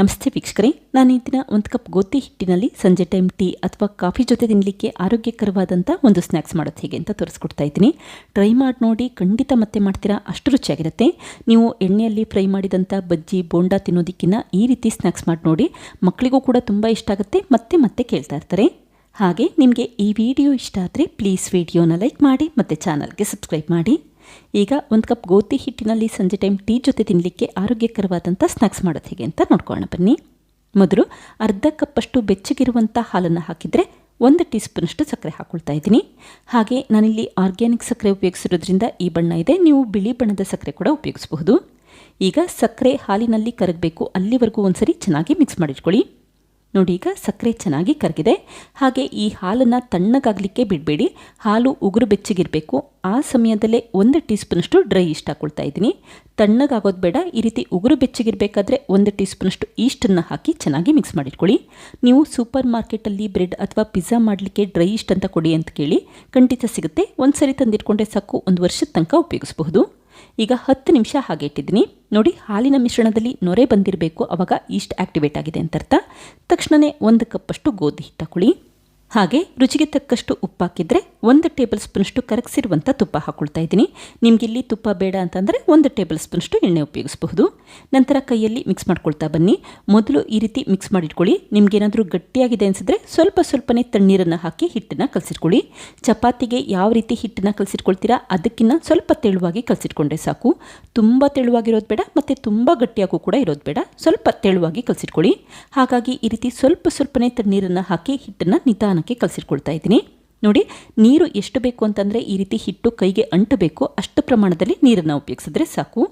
ನಮಸ್ತೆ ವೀಕ್ಷಕರೇ, ನಾನು ಈ ದಿನ ಒಂದು ಕಪ್ ಗೋಧಿ ಹಿಟ್ಟಿನಲ್ಲಿ ಸಂಜೆ ಟೈಮ್ ಟೀ ಅಥವಾ ಕಾಫಿ ಜೊತೆ ತಿನ್ನಲಿಕ್ಕೆ ಆರೋಗ್ಯಕರವಾದಂಥ ಒಂದು ಸ್ನ್ಯಾಕ್ಸ್ ಮಾಡೋದು ಹೇಗೆ ಅಂತ ತೋರಿಸ್ಕೊಡ್ತಾ ಇದ್ದೀನಿ. ಟ್ರೈ ಮಾಡಿ ನೋಡಿ, ಖಂಡಿತ ಮತ್ತೆ ಮಾಡ್ತೀರಾ, ಅಷ್ಟು ರುಚಿಯಾಗಿರುತ್ತೆ. ನೀವು ಎಣ್ಣೆಯಲ್ಲಿ ಫ್ರೈ ಮಾಡಿದಂಥ ಬಜ್ಜಿ, ಬೋಂಡಾ ತಿನ್ನೋದಕ್ಕಿಂತ ಈ ರೀತಿ ಸ್ನ್ಯಾಕ್ಸ್ ಮಾಡಿ ನೋಡಿ, ಮಕ್ಕಳಿಗೂ ಕೂಡ ತುಂಬ ಇಷ್ಟ ಆಗುತ್ತೆ, ಮತ್ತೆ ಮತ್ತೆ ಕೇಳ್ತಾ ಇರ್ತಾರೆ. ಹಾಗೆ ನಿಮಗೆ ಈ ವಿಡಿಯೋ ಇಷ್ಟ ಆದರೆ ಪ್ಲೀಸ್ ವಿಡಿಯೋನ ಲೈಕ್ ಮಾಡಿ, ಮತ್ತು ಚಾನಲ್ಗೆ ಸಬ್ಸ್ಕ್ರೈಬ್ ಮಾಡಿ. ಈಗ ಒಂದು ಕಪ್ ಗೋಧಿ ಹಿಟ್ಟಿನಲ್ಲಿ ಸಂಜೆ ಟೈಮ್ ಟೀ ಜೊತೆ ತಿನ್ನಲಿಕ್ಕೆ ಆರೋಗ್ಯಕರವಾದಂಥ ಸ್ನ್ಯಾಕ್ಸ್ ಮಾಡೋದು ಹೇಗೆ ಅಂತ ನೋಡ್ಕೊಳ್ಳೋಣ ಬನ್ನಿ. ಮೊದಲು ಅರ್ಧ ಕಪ್ಪಷ್ಟು ಬೆಚ್ಚಗಿರುವಂಥ ಹಾಲನ್ನು ಹಾಕಿದರೆ ಒಂದು ಟೀ ಸ್ಪೂನಷ್ಟು ಸಕ್ಕರೆ ಹಾಕ್ಕೊಳ್ತಾ ಇದ್ದೀನಿ. ಹಾಗೆ ನಾನಿಲ್ಲಿ ಆರ್ಗ್ಯಾನಿಕ್ ಸಕ್ಕರೆ ಉಪಯೋಗಿಸಿರೋದ್ರಿಂದ ಈ ಬಣ್ಣ ಇದೆ, ನೀವು ಬಿಳಿ ಬಣ್ಣದ ಸಕ್ಕರೆ ಕೂಡ ಉಪಯೋಗಿಸಬಹುದು. ಈಗ ಸಕ್ಕರೆ ಹಾಲಿನಲ್ಲಿ ಕರಗಬೇಕು, ಅಲ್ಲಿವರೆಗೂ ಒಂದ್ಸರಿ ಚೆನ್ನಾಗಿ ಮಿಕ್ಸ್ ಮಾಡಿಟ್ಕೊಳ್ಳಿ. ನೋಡಿ ಈಗ ಸಕ್ಕರೆ ಚೆನ್ನಾಗಿ ಕರಗಿದೆ ಹಾಗೆ ಈ ಹಾಲನ್ನು ತಣ್ಣಗಾಗಲಿಕ್ಕೆ ಬಿಡಬೇಡಿ. ಹಾಲು ಉಗುರು ಬೆಚ್ಚಗಿರಬೇಕು. ಆ ಸಮಯದಲ್ಲೇ ಒಂದು ಟೀ ಸ್ಪೂನಷ್ಟು ಡ್ರೈ ಈಸ್ಟ್ ಹಾಕ್ಕೊಳ್ತಾ ಇದ್ದೀನಿ. ತಣ್ಣಗಾಗೋದು ಬೇಡ. ಈ ರೀತಿ ಉಗುರು ಬೆಚ್ಚಗಿರಬೇಕಾದ್ರೆ ಒಂದು ಟೀ ಸ್ಪೂನಷ್ಟು ಈಸ್ಟನ್ನು ಹಾಕಿ ಚೆನ್ನಾಗಿ ಮಿಕ್ಸ್ ಮಾಡಿಟ್ಕೊಳ್ಳಿ. ನೀವು ಸೂಪರ್ ಮಾರ್ಕೆಟಲ್ಲಿ ಬ್ರೆಡ್ ಅಥವಾ ಪಿಜ್ಜಾ ಮಾಡಲಿಕ್ಕೆ ಡ್ರೈ ಈಸ್ಟ್ ಅಂತ ಕೊಡಿ ಅಂತ ಕೇಳಿ ಖಂಡಿತ ಸಿಗುತ್ತೆ. ಒಂದು ಸರಿ ತಂದಿಟ್ಕೊಂಡ್ರೆ ಸಾಕು. ಒಂದು ವರ್ಷದ ತನಕ ಉಪಯೋಗಿಸಬಹುದು. ಈಗ ಹತ್ತು ನಿಮಿಷ ಹಾಗೆ ಇಟ್ಟಿದ್ದೀನಿ. ನೋಡಿ, ಹಾಲಿನ ಮಿಶ್ರಣದಲ್ಲಿ ನೊರೆ ಬಂದಿರಬೇಕು. ಅವಾಗ ಈಸ್ಟ್ ಆಕ್ಟಿವೇಟ್ ಆಗಿದೆ ಅಂತ ಅರ್ಥ. ತಕ್ಷಣವೇ ಒಂದು ಕಪ್ಪಷ್ಟು ಗೋಧಿ ಹಿಟ್ಟು ಹಾಕೊಳ್ಳಿ ಹಾಗೆ ರುಚಿಗೆ ತಕ್ಕಷ್ಟು ಉಪ್ಪು ಹಾಕಿದರೆ ಒಂದು ಟೇಬಲ್ ಸ್ಪೂನಷ್ಟು ಕರಗಿಸಿರುವಂಥ ತುಪ್ಪ ಹಾಕ್ಕೊಳ್ತಾ ಇದ್ದೀನಿ. ನಿಮಗಿಲ್ಲಿ ತುಪ್ಪ ಬೇಡ ಅಂತಂದರೆ ಒಂದು ಟೇಬಲ್ ಸ್ಪೂನಷ್ಟು ಎಣ್ಣೆ ಉಪಯೋಗಿಸಬಹುದು. ನಂತರ ಕೈಯಲ್ಲಿ ಮಿಕ್ಸ್ ಮಾಡ್ಕೊಳ್ತಾ ಬನ್ನಿ. ಮೊದಲು ಈ ರೀತಿ ಮಿಕ್ಸ್ ಮಾಡಿಟ್ಕೊಳ್ಳಿ. ನಿಮಗೇನಾದರೂ ಗಟ್ಟಿಯಾಗಿದೆ ಅನಿಸಿದ್ರೆ ಸ್ವಲ್ಪ ಸ್ವಲ್ಪನೇ ತಣ್ಣೀರನ್ನು ಹಾಕಿ ಹಿಟ್ಟನ್ನು ಕಲಸಿಟ್ಕೊಳ್ಳಿ. ಚಪಾತಿಗೆ ಯಾವ ರೀತಿ ಹಿಟ್ಟನ್ನು ಕಲಸಿಟ್ಕೊಳ್ತೀರಾ ಅದಕ್ಕಿಂತ ಸ್ವಲ್ಪ ತೆಳುವಾಗಿ ಕಲಸಿಟ್ಕೊಂಡ್ರೆ ಸಾಕು. ತುಂಬ ತೆಳುವಾಗಿರೋದು ಬೇಡ ಮತ್ತು ತುಂಬ ಗಟ್ಟಿಯಾಗೂ ಕೂಡ ಇರೋದು ಬೇಡ. ಸ್ವಲ್ಪ ತೆಳುವಾಗಿ ಕಲಸಿಟ್ಕೊಳ್ಳಿ. ಹಾಗಾಗಿ ಈ ರೀತಿ ಸ್ವಲ್ಪ ಸ್ವಲ್ಪನೇ ತಣ್ಣೀರನ್ನು ಹಾಕಿ ಹಿಟ್ಟನ್ನು ನಿಧಾನಕ್ಕೆ ಕಲಸಿಟ್ಕೊಳ್ತಾ ಇದ್ದೀನಿ. ನೋಡಿ, ನೀರು ಎಷ್ಟು ಬೇಕು ಅಂತಂದರೆ ಈ ರೀತಿ ಹಿಟ್ಟು ಕೈಗೆ ಅಂಟಬೇಕು. ಅಷ್ಟು ಪ್ರಮಾಣದಲ್ಲಿ ನೀರನ್ನು ಉಪಯೋಗಿಸಿದ್ರೆ ಸಾಕು.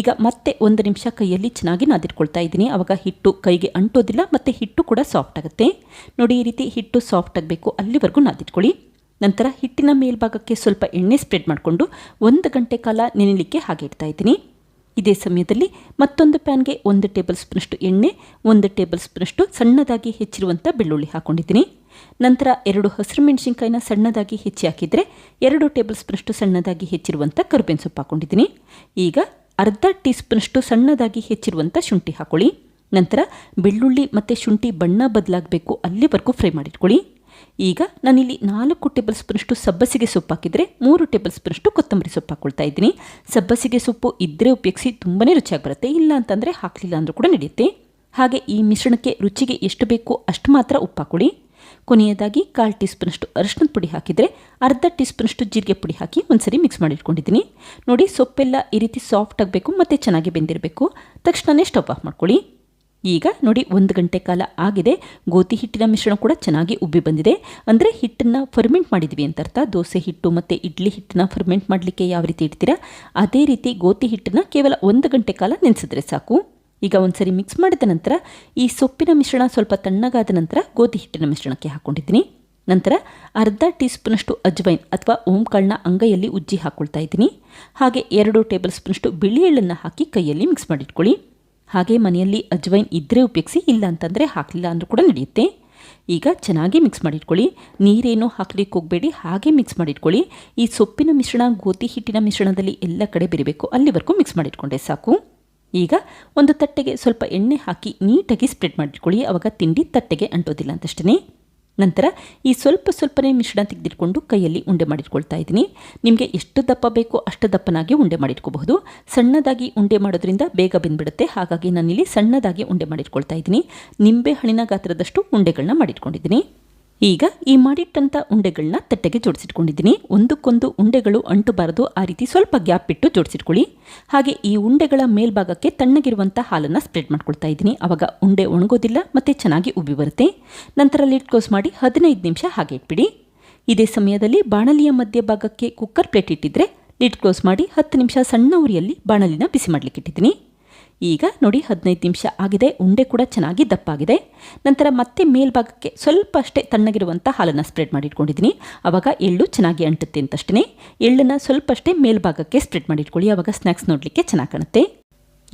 ಈಗ ಮತ್ತೆ ಒಂದು ನಿಮಿಷ ಕೈಯಲ್ಲಿ ಚೆನ್ನಾಗಿ ನಾದಿಟ್ಕೊಳ್ತಾ ಇದ್ದೀನಿ. ಆವಾಗ ಹಿಟ್ಟು ಕೈಗೆ ಅಂಟೋದಿಲ್ಲ, ಮತ್ತು ಹಿಟ್ಟು ಕೂಡ ಸಾಫ್ಟ್ ಆಗುತ್ತೆ. ನೋಡಿ, ಈ ರೀತಿ ಹಿಟ್ಟು ಸಾಫ್ಟ್ ಆಗಬೇಕು. ಅಲ್ಲಿವರೆಗೂ ನಾದಿಟ್ಕೊಳ್ಳಿ. ನಂತರ ಹಿಟ್ಟಿನ ಮೇಲ್ಭಾಗಕ್ಕೆ ಸ್ವಲ್ಪ ಎಣ್ಣೆ ಸ್ಪ್ರೆಡ್ ಮಾಡಿಕೊಂಡು ಒಂದು ಗಂಟೆ ಕಾಲ ನೆನೆಯಲಿಕ್ಕೆ ಹಾಗೆ ಇಡ್ತಾ ಇದ್ದೀನಿ. ಇದೇ ಸಮಯದಲ್ಲಿ ಮತ್ತೊಂದು ಪ್ಯಾನ್ಗೆ ಒಂದು ಟೇಬಲ್ ಸ್ಪೂನಷ್ಟು ಎಣ್ಣೆ, ಒಂದು ಟೇಬಲ್ ಸ್ಪೂನಷ್ಟು ಸಣ್ಣದಾಗಿ ಹೆಚ್ಚಿರುವಂಥ ಬೆಳ್ಳುಳ್ಳಿ ಹಾಕ್ಕೊಂಡಿದ್ದೀನಿ ನಂತರ ಎರಡು ಹಸಿರು ಮೆಣಸಿನ್ಕಾಯಿನ ಸಣ್ಣದಾಗಿ ಹೆಚ್ಚಿ ಹಾಕಿದರೆ ಎರಡು ಟೇಬಲ್ ಸ್ಪೂನಷ್ಟು ಸಣ್ಣದಾಗಿ ಹೆಚ್ಚಿರುವಂಥ ಕರ್ಬೇವಿನ ಸೊಪ್ಪು ಹಾಕ್ಕೊಂಡಿದ್ದೀನಿ ಈಗ ಅರ್ಧ ಟೀ ಸ್ಪೂನಷ್ಟು ಸಣ್ಣದಾಗಿ ಹೆಚ್ಚಿರುವಂಥ ಶುಂಠಿ ಹಾಕ್ಕೊಳ್ಳಿ ನಂತರ ಬೆಳ್ಳುಳ್ಳಿ ಮತ್ತು ಶುಂಠಿ ಬಣ್ಣ ಬದಲಾಗಬೇಕು ಅಲ್ಲಿವರೆಗೂ ಫ್ರೈ ಮಾಡಿಟ್ಕೊಳ್ಳಿ. ಈಗ ನಾನಿಲ್ಲಿ ನಾಲ್ಕು ಟೇಬಲ್ ಸ್ಪೂನಷ್ಟು ಸಬ್ಬಸಿಗೆ ಸೊಪ್ಪು ಹಾಕಿದರೆ ಮೂರು ಟೇಬಲ್ ಸ್ಪೂನಷ್ಟು ಕೊತ್ತಂಬರಿ ಸೊಪ್ಪು ಹಾಕೊಳ್ತಾ ಇದ್ದೀನಿ. ಸಬ್ಬಸಿಗೆ ಸೊಪ್ಪು ಇದ್ದರೆ ಉಪಯೋಗಿಸಿ ತುಂಬಾ ರುಚಿಯಾಗಿ ಬರುತ್ತೆ ಇಲ್ಲ ಅಂತಂದರೆ ಹಾಕಲಿಲ್ಲ ಅಂದರೂ ಕೂಡ ನಡೆಯುತ್ತೆ. ಹಾಗೆ ಈ ಮಿಶ್ರಣಕ್ಕೆ ರುಚಿಗೆ ಎಷ್ಟು ಬೇಕೋ ಅಷ್ಟು ಮಾತ್ರ ಉಪ್ಪು ಹಾಕೊಳ್ಳಿ. ಕೊನೆಯದಾಗಿ ಕಾಲು ಟೀ ಸ್ಪೂನಷ್ಟು ಅರಿಶಿನದ ಪುಡಿ ಹಾಕಿದರೆ ಅರ್ಧ ಟೀ ಸ್ಪೂನಷ್ಟು ಜೀರಿಗೆ ಪುಡಿ ಹಾಕಿ ಒಂದ್ಸರಿ ಮಿಕ್ಸ್ ಮಾಡಿಟ್ಕೊಂಡಿದ್ದೀನಿ ನೋಡಿ ಸೊಪ್ಪೆಲ್ಲ ಈ ರೀತಿ ಸಾಫ್ಟ್ ಆಗಬೇಕು ಮತ್ತು ಚೆನ್ನಾಗಿ ಬೆಂದಿರಬೇಕು. ತಕ್ಷಣವೇ ಸ್ಟವ್ ಆಫ್ ಮಾಡ್ಕೊಳ್ಳಿ. ಈಗ ನೋಡಿ ಒಂದು ಗಂಟೆ ಕಾಲ ಆಗಿದೆ. ಗೋಧಿ ಹಿಟ್ಟಿನ ಮಿಶ್ರಣ ಕೂಡ ಚೆನ್ನಾಗಿ ಉಬ್ಬಿ ಬಂದಿದೆ. ಅಂದರೆ ಹಿಟ್ಟನ್ನು ಫರ್ಮೆಂಟ್ ಮಾಡಿದ್ವಿ ಅಂತ ಅರ್ಥ. ದೋಸೆ ಹಿಟ್ಟು ಮತ್ತು ಇಡ್ಲಿ ಹಿಟ್ಟನ್ನ ಫರ್ಮೆಂಟ್ ಮಾಡಲಿಕ್ಕೆ ಯಾವ ರೀತಿ ಇಡ್ತೀರಾ? ಅದೇ ರೀತಿ ಗೋಧಿ ಹಿಟ್ಟನ್ನು ಕೇವಲ ಒಂದು ಗಂಟೆ ಕಾಲ ನೆನೆಸಿದ್ರೆ ಸಾಕು. ಈಗ ಒಂದ್ಸರಿ ಮಿಕ್ಸ್ ಮಾಡಿದ ನಂತರ ಈ ಸೊಪ್ಪಿನ ಮಿಶ್ರಣ ಸ್ವಲ್ಪ ತಣ್ಣಗಾದ ನಂತರ ಗೋಧಿ ಹಿಟ್ಟಿನ ಮಿಶ್ರಣಕ್ಕೆ ಹಾಕ್ಕೊಂಡಿದ್ದೀನಿ ನಂತರ ಅರ್ಧ ಟೀ ಸ್ಪೂನಷ್ಟು ಅಜ್ವೈನ್ ಅಥವಾ ಓಂಕಾಳನ್ನ ಅಂಗೈಯಲ್ಲಿ ಉಜ್ಜಿ ಹಾಕ್ಕೊಳ್ತಾ ಇದ್ದೀನಿ. ಹಾಗೆ ಎರಡು ಟೇಬಲ್ ಸ್ಪೂನಷ್ಟು ಬಿಳಿ ಎಳ್ಳನ್ನು ಹಾಕಿ ಕೈಯಲ್ಲಿ ಮಿಕ್ಸ್ ಮಾಡಿಟ್ಕೊಳ್ಳಿ. ಹಾಗೆ ಮನೆಯಲ್ಲಿ ಅಜ್ವೈನ್ ಇದ್ದರೆ ಉಪಯೋಗಿಸಿ, ಇಲ್ಲ ಅಂತಂದರೆ ಹಾಕಲಿಲ್ಲ ಅಂದರೂ ಕೂಡ ನಡೆಯುತ್ತೆ. ಈಗ ಚೆನ್ನಾಗಿ ಮಿಕ್ಸ್ ಮಾಡಿಟ್ಕೊಳ್ಳಿ. ನೀರೇನು ಹಾಕ್ಲಿಕ್ಕೆ ಹೋಗಬೇಡಿ, ಹಾಗೆ ಮಿಕ್ಸ್ ಮಾಡಿಟ್ಕೊಳ್ಳಿ. ಈ ಸೊಪ್ಪಿನ ಮಿಶ್ರಣ, ಗೋಧಿ ಹಿಟ್ಟಿನ ಮಿಶ್ರಣದಲ್ಲಿ ಎಲ್ಲ ಕಡೆ ಬೆರಿಬೇಕು. ಅಲ್ಲಿವರೆಗೂ ಮಿಕ್ಸ್ ಮಾಡಿಟ್ಕೊಂಡೆ ಸಾಕು. ಈಗ ಒಂದು ತಟ್ಟೆಗೆ ಸ್ವಲ್ಪ ಎಣ್ಣೆ ಹಾಕಿ ನೀಟಾಗಿ ಸ್ಪ್ರೆಡ್ ಮಾಡಿಟ್ಕೊಳ್ಳಿ. ಆವಾಗ ತಿಂಡಿ ತಟ್ಟೆಗೆ ಅಂಟೋದಿಲ್ಲ ಅಂತಷ್ಟೇ ನಂತರ ಈ ಸ್ವಲ್ಪ ಸ್ವಲ್ಪನೇ ಮಿಶ್ರಣ ತೆಗೆದಿಟ್ಕೊಂಡು ಕೈಯಲ್ಲಿ ಉಂಡೆ ಮಾಡಿಟ್ಕೊಳ್ತಾ ಇದ್ದೀನಿ. ನಿಮಗೆ ಎಷ್ಟು ದಪ್ಪ ಬೇಕೋ ಅಷ್ಟು ದಪ್ಪನಾಗಿ ಉಂಡೆ ಮಾಡಿಟ್ಕೋಬಹುದು. ಸಣ್ಣದಾಗಿ ಉಂಡೆ ಮಾಡೋದ್ರಿಂದ ಬೇಗ ಬೆಂದ್ಬಿಡುತ್ತೆ. ಹಾಗಾಗಿ ನಾನಿಲ್ಲಿ ಸಣ್ಣದಾಗಿ ಉಂಡೆ ಮಾಡಿಟ್ಕೊಳ್ತಾ ಇದ್ದೀನಿ. ನಿಂಬೆ ಹಣ್ಣಿನ ಗಾತ್ರದಷ್ಟು ಉಂಡೆಗಳನ್ನ ಮಾಡಿಟ್ಕೊಂಡಿದ್ದೀನಿ. ಈಗ ಈ ಮಾಡಿಟ್ಟಂಥ ಉಂಡೆಗಳನ್ನ ತಟ್ಟೆಗೆ ಜೋಡಿಸಿಟ್ಕೊಂಡಿದ್ದೀನಿ. ಒಂದಕ್ಕೊಂದು ಉಂಡೆಗಳು ಅಂಟಬಾರದು, ಆ ರೀತಿ ಸ್ವಲ್ಪ ಗ್ಯಾಪ್ ಬಿಟ್ಟು ಜೋಡಿಸಿಟ್ಕೊಳ್ಳಿ. ಹಾಗೆ ಈ ಉಂಡೆಗಳ ಮೇಲ್ಭಾಗಕ್ಕೆ ತಣ್ಣಗಿರುವಂಥ ಹಾಲನ್ನು ಸ್ಪ್ರೆಡ್ ಮಾಡ್ಕೊಳ್ತಾ ಇದ್ದೀನಿ. ಆವಾಗ ಉಂಡೆ ಒಣಗೋದಿಲ್ಲ ಮತ್ತು ಚೆನ್ನಾಗಿ ಉಬ್ಬಿ ಬರುತ್ತೆ. ನಂತರ ಲಿಡ್ ಕ್ಲೋಸ್ ಮಾಡಿ ಹದಿನೈದು ನಿಮಿಷ ಹಾಗೆ ಇಟ್ಬಿಡಿ. ಇದೇ ಸಮಯದಲ್ಲಿ ಬಾಣಲಿಯ ಮಧ್ಯಭಾಗಕ್ಕೆ ಕುಕ್ಕರ್ ಪ್ಲೇಟ್ ಇಟ್ಟಿದ್ರೆ ಲಿಡ್ ಕ್ಲೋಸ್ ಮಾಡಿ ಹತ್ತು ನಿಮಿಷ ಸಣ್ಣ ಉರಿಯಲ್ಲಿ ಬಾಣಲಿನ ಬಿಸಿ ಮಾಡಲಿಕ್ಕೆ ಇಟ್ಟಿದ್ದೀನಿ. ಈಗ ನೋಡಿ ಹದಿನೈದು ನಿಮಿಷ ಆಗಿದೆ. ಉಂಡೆ ಕೂಡ ಚೆನ್ನಾಗಿ ದಪ್ಪಾಗಿದೆ. ನಂತರ ಮತ್ತೆ ಮೇಲ್ಭಾಗಕ್ಕೆ ಸ್ವಲ್ಪ ಅಷ್ಟೇ ತಣ್ಣಗಿರುವಂಥ ಹಾಲನ್ನು ಸ್ಪ್ರೆಡ್ ಮಾಡಿ ಇಟ್ಕೊಂಡಿದ್ದೀನಿ ಆವಾಗ ಎಳ್ಳು ಚೆನ್ನಾಗಿ ಅಂಟುತ್ತೆ ಅಂತಷ್ಟೇ ಎಳ್ಳನ್ನು ಸ್ವಲ್ಪ ಅಷ್ಟೇ ಮೇಲ್ಭಾಗಕ್ಕೆ ಸ್ಪ್ರೆಡ್ ಮಾಡಿಟ್ಕೊಳ್ಳಿ. ಆವಾಗ ಸ್ನ್ಯಾಕ್ಸ್ ನೋಡಲಿಕ್ಕೆ ಚೆನ್ನಾಗಿ ಕಾಣುತ್ತೆ.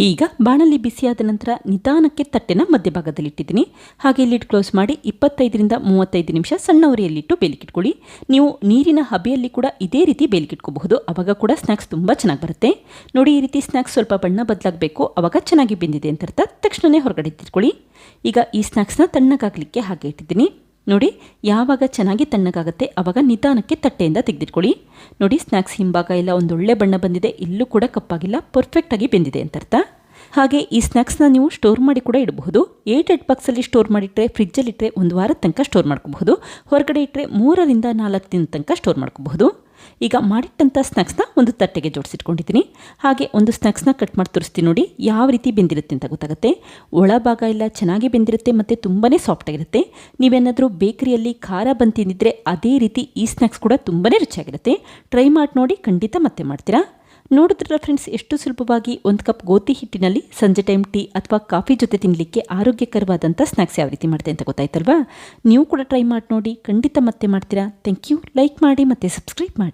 ಈಗ ಬಾಣಲಿ ಬಿಸಿಯಾದ ನಂತರ ನಿಧಾನಕ್ಕೆ ತಟ್ಟೆನ ಮಧ್ಯಭಾಗದಲ್ಲಿಟ್ಟಿದ್ದೀನಿ. ಹಾಗೆ ಲಿಡ್ ಕ್ಲೋಸ್ ಮಾಡಿ ಇಪ್ಪತ್ತೈದರಿಂದ ಮೂವತ್ತೈದು ನಿಮಿಷ ಸಣ್ಣ ಉರಿಯಲ್ಲಿಟ್ಟು ಬೇಲಿಕಿಟ್ಕೊಳ್ಳಿ. ನೀವು ನೀರಿನ ಹಬೆಯಲ್ಲಿ ಕೂಡ ಇದೇ ರೀತಿ ಬೇಲಿಕಿಟ್ಕೋಬಹುದು. ಅವಾಗ ಕೂಡ ಸ್ನ್ಯಾಕ್ಸ್ ತುಂಬ ಚೆನ್ನಾಗಿ ಬರುತ್ತೆ. ನೋಡಿ ಈ ರೀತಿ ಸ್ನ್ಯಾಕ್ಸ್ ಸ್ವಲ್ಪ ಬಣ್ಣ ಬದಲಾಗಬೇಕು. ಅವಾಗ ಚೆನ್ನಾಗಿ ಬೆಂದಿದೆ ಅಂತ ಅರ್ಥ. ತಕ್ಷಣವೇ ಹೊರಗಡೆ ಇಟ್ಟಿಟ್ಕೊಳ್ಳಿ ಈಗ ಈ ಸ್ನ್ಯಾಕ್ಸ್ನ ತಣ್ಣಗಾಗಲಿಕ್ಕೆ ಹಾಗೆ ಇಟ್ಟಿದ್ದೀನಿ. ನೋಡಿ, ಯಾವಾಗ ಚೆನ್ನಾಗಿ ತಣ್ಣಗಾಗುತ್ತೆ ಆವಾಗ ನಿಧಾನಕ್ಕೆ ತಟ್ಟೆಯಿಂದ ತೆಗೆದಿಟ್ಕೊಳ್ಳಿ. ನೋಡಿ ಸ್ನ್ಯಾಕ್ಸ್ ಹಿಂಭಾಗ ಎಲ್ಲ ಒಂದೊಳ್ಳೆ ಬಣ್ಣ ಬಂದಿದೆ. ಇಲ್ಲೂ ಕೂಡ ಕಪ್ಪಾಗಿಲ್ಲ ಪರ್ಫೆಕ್ಟಾಗಿ ಬೆಂದಿದೆ ಅಂತ ಅರ್ಥ. ಹಾಗೆ ಈ ಸ್ನ್ಯಾಕ್ಸ್ನ ನೀವು ಸ್ಟೋರ್ ಮಾಡಿ ಕೂಡ ಇಡಬಹುದು. ಏಟ್ ಏಟ್ ಬಾಕ್ಸಲ್ಲಿ ಸ್ಟೋರ್ ಮಾಡಿಟ್ಟರೆ ಫ್ರಿಜ್ಜಲ್ಲಿಟ್ಟರೆ ಒಂದು ವಾರದ ತನಕ ಸ್ಟೋರ್ ಮಾಡ್ಕೋಬಹುದು. ಹೊರಗಡೆ ಇಟ್ಟರೆ ಮೂರರಿಂದ ನಾಲ್ಕು ದಿನ ತನಕ ಸ್ಟೋರ್ ಮಾಡ್ಕೋಬಹುದು. ಈಗ ಮಾಡಿಟ್ಟಂಥ ಸ್ನ್ಯಾಕ್ಸ್ನ ಒಂದು ತಟ್ಟೆಗೆ ಜೋಡಿಸಿಟ್ಕೊಂಡಿದ್ದೀನಿ. ಹಾಗೆ ಒಂದು ಸ್ನ್ಯಾಕ್ಸ್ನ ಕಟ್ ಮಾಡಿ ತೋರಿಸ್ತೀನಿ ನೋಡಿ, ಯಾವ ರೀತಿ ಬೆಂದಿರುತ್ತೆ ಅಂತ ಗೊತ್ತಾಗುತ್ತೆ. ಒಳಭಾಗ ಎಲ್ಲ ಚೆನ್ನಾಗಿ ಬೆಂದಿರುತ್ತೆ ಮತ್ತು ತುಂಬಾ ಸಾಫ್ಟಾಗಿರುತ್ತೆ ನೀವೇನಾದರೂ ಬೇಕರಿಯಲ್ಲಿ ಖಾರ ಬಂದು ಅದೇ ರೀತಿ ಈ ಸ್ನ್ಯಾಕ್ಸ್ ಕೂಡ ತುಂಬಾ ರುಚಿಯಾಗಿರುತ್ತೆ. ಟ್ರೈ ಮಾಡಿ ನೋಡಿ, ಖಂಡಿತ ಮತ್ತೆ ಮಾಡ್ತೀರಾ? ನೋಡಿದ್ರ ಫ್ರೆಂಡ್ಸ್ ಎಷ್ಟು ಸುಲಭವಾಗಿ ಒಂದು ಕಪ್ ಗೋಧಿ ಹಿಟ್ಟಿನಲ್ಲಿ ಸಂಜೆ ಟೈಮ್ ಟೀ ಅಥವಾ ಕಾಫಿ ಜೊತೆ ತಿನ್ನಲಿಕ್ಕೆ ಆರೋಗ್ಯಕರವಾದಂಥ ಸ್ನ್ಯಾಕ್ಸ್ ಯಾವ ರೀತಿ ಮಾಡ್ತೆ ಅಂತ ಗೊತ್ತಾಯ್ತಲ್ವಾ? ನೀವು ಕೂಡ ಟ್ರೈ ಮಾಡಿ ನೋಡಿ, ಖಂಡಿತ ಮತ್ತೆ ಮಾಡ್ತೀರಾ? ಥ್ಯಾಂಕ್ ಯು ಲೈಕ್ ಮಾಡಿ ಮತ್ತು ಸಬ್ಸ್ಕ್ರೈಬ್ ಮಾಡಿ.